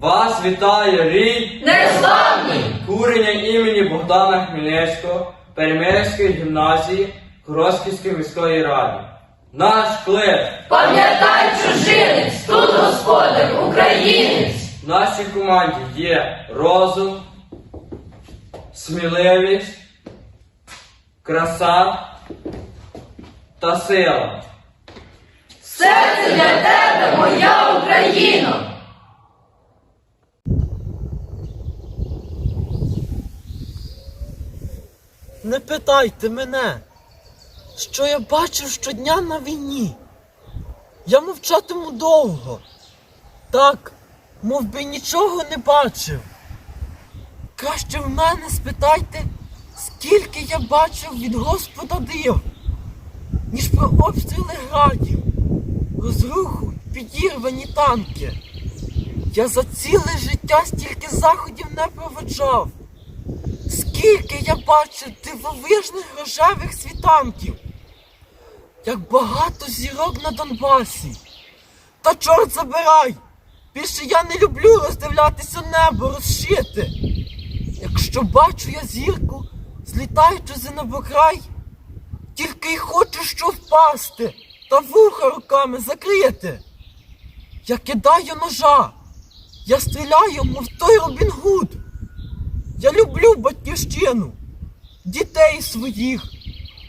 Вас вітає рій Незламний! курення імені Богдана Хмельницького Перемирської гімназії Хорозківської міської ради. Наш клеп Пам'ятай чужинець, тут господар, українець! в нашій команді є розум, сміливість, краса та сила. Серце для тебе, моя Україно! Не питайте мене, що я бачив щодня на війні. Я мовчатиму довго. Так, мов би нічого не бачив. Краще в мене спитайте, скільки я бачив від Господа див, ніж про обстріли градів, розруху підірвані танки. Я за ціле життя стільки заходів не проведжав. Скільки я бачив дивовижних рожевих світанків, як багато зірок на Донбасі. Та чорт забирай! Більше я не люблю роздивлятися небо розшите. Якщо бачу я зірку, злітаючи за небокрай, тільки й хочу що впасти та вуха руками закрити. Я кидаю ножа, я стріляю, мов той Робін Гуд. Я люблю батьківщину, дітей своїх,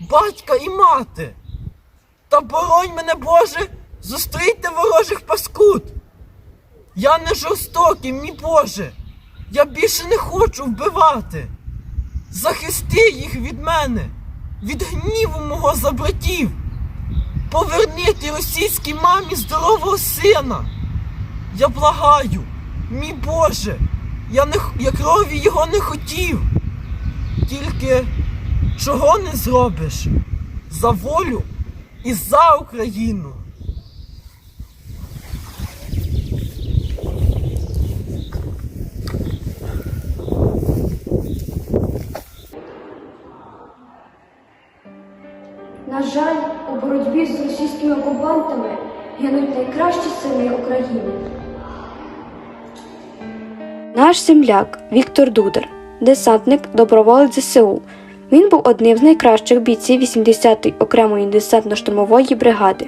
батька і мати. Та боронь мене, Боже, зустрійте ворожих паскуд. Я не жорстокий, мій Боже. Я більше не хочу вбивати. Захисти їх від мене, від гніву мого за братів. Поверни російській мамі здорового сина. Я благаю, мій Боже, я, не, я крові його не хотів. Тільки чого не зробиш за волю і за Україну. На жаль, у боротьбі з російськими окупантами гинуть найкращі сини України. Наш земляк Віктор Дудар, десантник, доброволець ЗСУ. Він був одним з найкращих бійців 80-ї окремої десантно-штурмової бригади.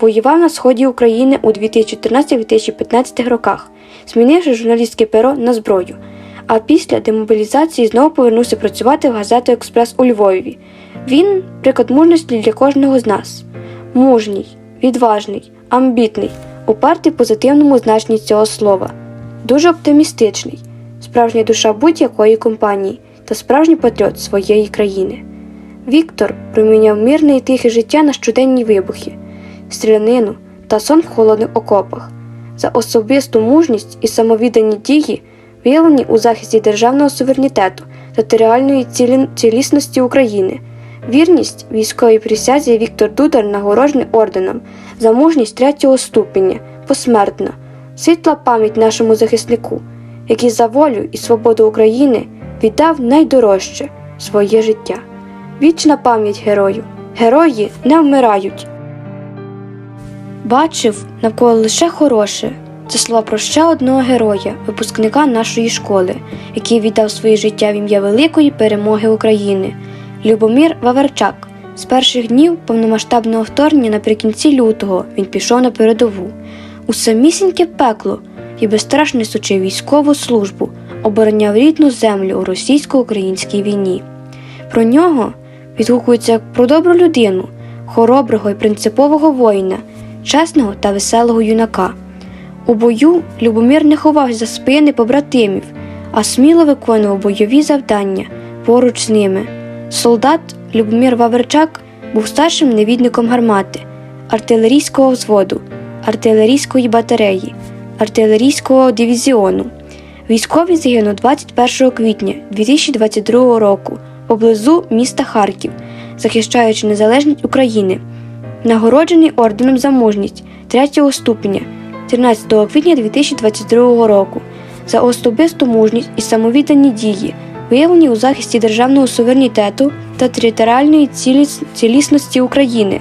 Воював на сході України у 2014-2015 роках, змінивши журналістське перо на зброю. А після демобілізації знову повернувся працювати в газету Експрес у Львові. Він приклад мужності для кожного з нас. Мужній, відважний, амбітний, упертий позитивному значенні цього слова дуже оптимістичний, справжня душа будь-якої компанії та справжній патріот своєї країни. Віктор проміняв мирне і тихе життя на щоденні вибухи, стрілянину та сон в холодних окопах, за особисту мужність і самовіддані дії, виявлені у захисті державного суверенітету та територіальної цілі- цілісності України. Вірність військовій присязі Віктор Дудар нагороджений орденом за мужність третього ступеня посмертно. Світла пам'ять нашому захиснику, який за волю і свободу України віддав найдорожче своє життя. Вічна пам'ять герою. Герої не вмирають. Бачив навколо лише хороше. Це слова про ще одного героя, випускника нашої школи, який віддав своє життя в ім'я великої перемоги України. Любомир Ваверчак. З перших днів повномасштабного вторгнення наприкінці лютого він пішов на передову. У самісіньке пекло і безстрашно несучи військову службу, обороняв рідну землю у російсько-українській війні. Про нього відгукується як про добру людину, хороброго і принципового воїна, чесного та веселого юнака. У бою Любомир не ховався за спини побратимів, а сміло виконував бойові завдання поруч з ними. Солдат Любомир Ваверчак був старшим невідником гармати, артилерійського взводу, артилерійської батареї, артилерійського дивізіону. Військовий загинув 21 квітня 2022 року поблизу міста Харків, захищаючи незалежність України, нагороджений орденом за мужність 3 ступеня 13 квітня 2022 року за особисту мужність і самовіддані дії, виявлені у захисті державного суверенітету та територіальної цілісності України,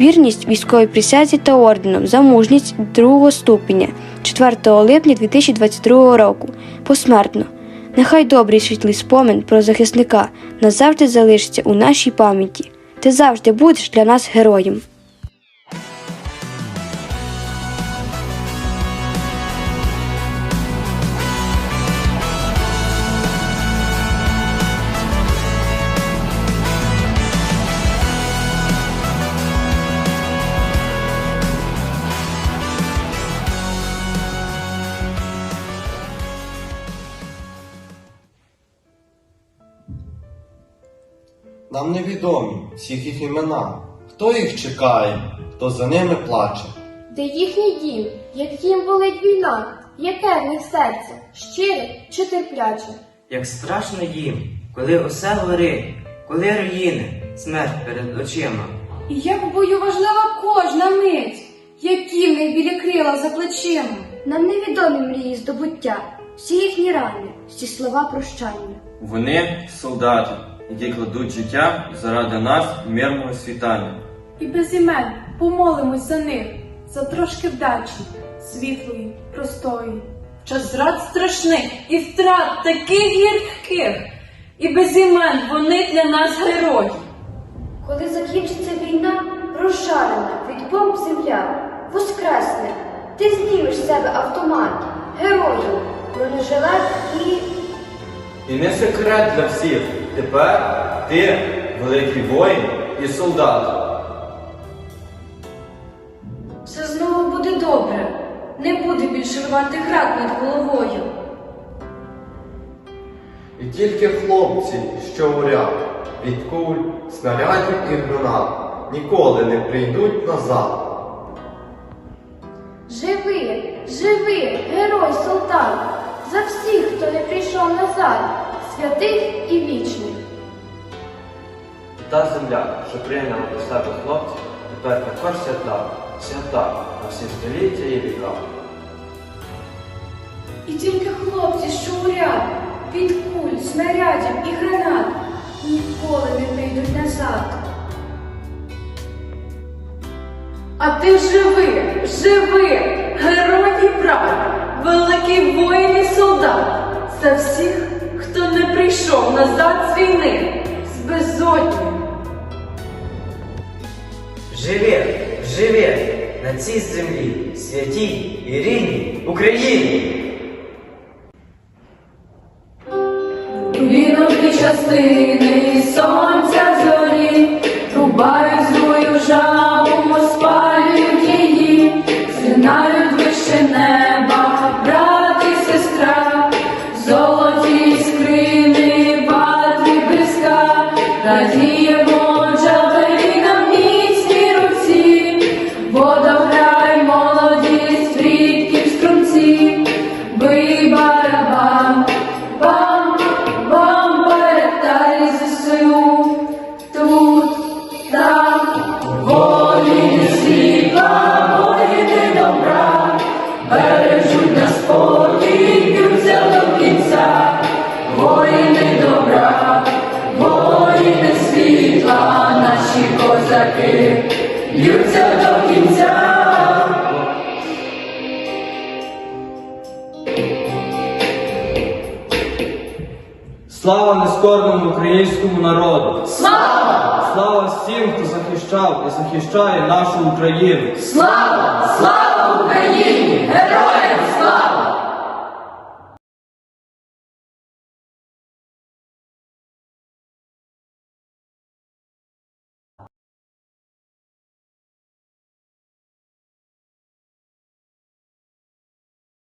вірність військовій присязі та орденом за мужність другого ступеня 4 липня 2022 року, посмертно. Нехай добрий світлий спомин про захисника назавжди залишиться у нашій пам'яті. Ти завжди будеш для нас героєм. Нам невідомі всіх їх імена. Хто їх чекає, хто за ними плаче. Де їхній дім, як їм болить війна, яке в них серце, щире чи терпляче? Як страшно їм, коли усе горить, коли руїни, смерть перед очима. І як бою важлива кожна мить, які в них білі крила за плечима. Нам невідомі мрії здобуття, всі їхні рани, всі слова прощання. Вони солдати, які кладуть життя заради нас мирного світання. І без імен помолимось за них, за трошки вдачі, світлої, простої. Час зрад страшних і втрат таких гірких, і без імен вони для нас герої. Коли закінчиться війна, розшарена від бомб земля, воскресне, ти знімеш з себе автомат, герою, бронежилет і І не секрет для всіх. Тепер ти великий воїн і солдат. Все знову буде добре, не буде більше рвати град над головою. І тільки хлопці, що уряд, від куль, снарядів і гранат, ніколи не прийдуть назад. Живи, живи, герой солдат, за всіх, хто не прийшов назад, святих і вічних. Та земля, що прийняла до себе хлопців, тепер також свята, свята на всі століття і віка. І тільки хлопці, що у ряд, від куль, снарядів і гранат, ніколи не прийдуть назад. А ти живи, живи, герой і брат, великий воїн і солдат, за всіх, прийшов назад з війни, з безодні. Живе, живе на цій землі, святій і рідній Україні! Віночки частини allí. Б'ються до кінця. Слава нескорному українському народу! Слава! Слава всім, хто захищав і захищає нашу Україну! Слава! Слава